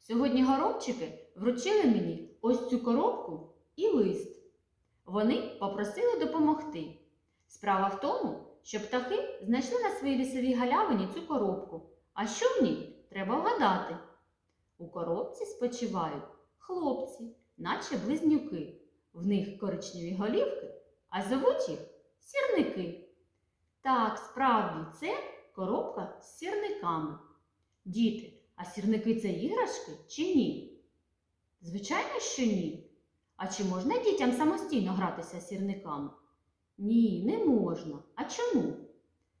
Сьогодні горобчики вручили мені ось цю коробку і лист. Вони попросили допомогти. Справа в тому, що птахи знайшли на своїй лісовій галявині цю коробку. А що в ній? Треба вгадати. У коробці спочивають хлопці, наче близнюки. В них коричневі голівки, а зовуть їх сірники. Так, справді, це коробка з сірниками. Діти, а сірники це іграшки чи ні? Звичайно, що ні. А чи можна дітям самостійно гратися сірниками? Ні, не можна. А чому?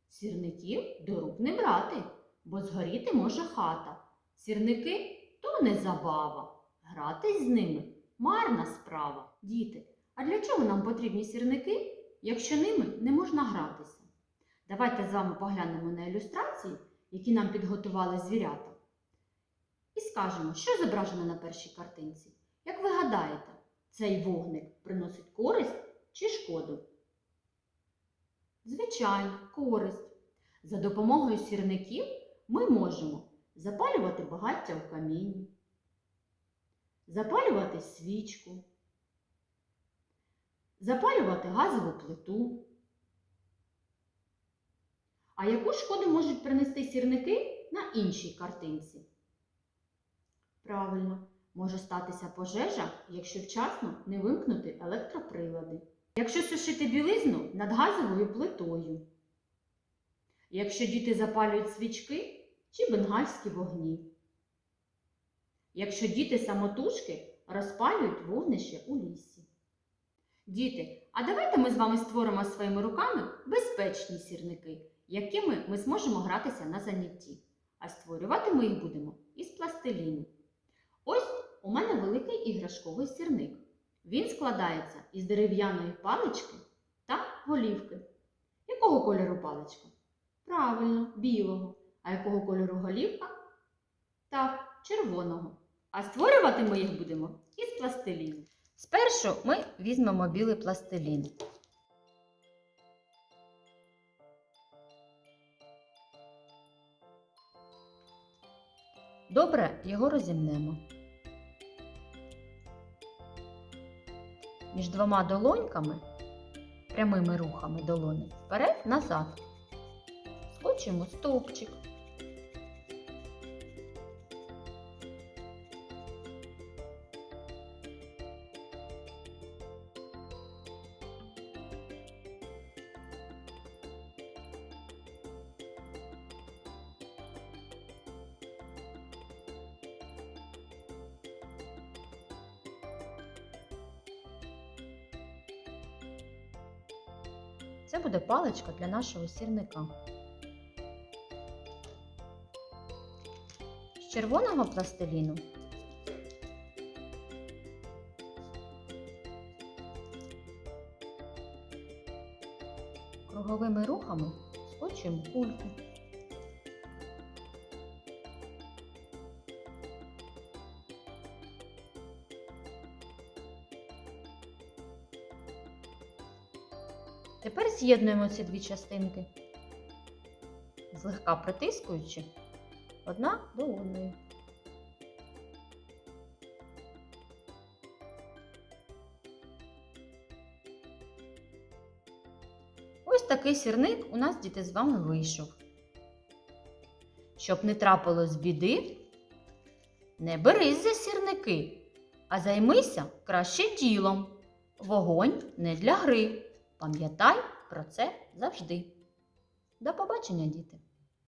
Сірників до рук не брати, бо згоріти може хата. Сірники то не забава. Гратись з ними марна справа. Діти, а для чого нам потрібні сірники, якщо ними не можна гратися? Давайте з вами поглянемо на ілюстрації, які нам підготували звірята. Скажемо, що зображено на першій картинці. Як ви гадаєте, цей вогник приносить користь чи шкоду? Звичайно, користь. За допомогою сірників ми можемо запалювати багаття в каміні, запалювати свічку, запалювати газову плиту. А яку шкоду можуть принести сірники на іншій картинці? Правильно, може статися пожежа, якщо вчасно не вимкнути електроприлади. Якщо сушити білизну над газовою плитою. Якщо діти запалюють свічки чи бенгальські вогні. Якщо діти самотужки розпалюють вогнище у лісі. Діти, а давайте ми з вами створимо своїми руками безпечні сірники, якими ми зможемо гратися на занятті. А створювати ми їх будемо із пластиліну. У мене великий іграшковий сірник. Він складається із дерев'яної палички та голівки. Якого кольору паличка? Правильно, білого. А якого кольору голівка? Так, червоного. А створювати ми їх будемо із пластиліну. Спершу ми візьмемо білий пластилін. Добре його розімнемо. Між двома долоньками, прямими рухами долони, вперед-назад. Скочимо стовпчик. Це буде паличка для нашого сірника. З червоного пластиліну круговими рухами скочуємо кульку. Тепер з'єднуємо ці дві частинки, злегка притискуючи одна до одної. Ось такий сірник у нас діти з вами вийшов. Щоб не трапилось біди, не берись за сірники, а займися краще ділом. Вогонь не для гри. Пам'ятай про це завжди. До побачення, діти!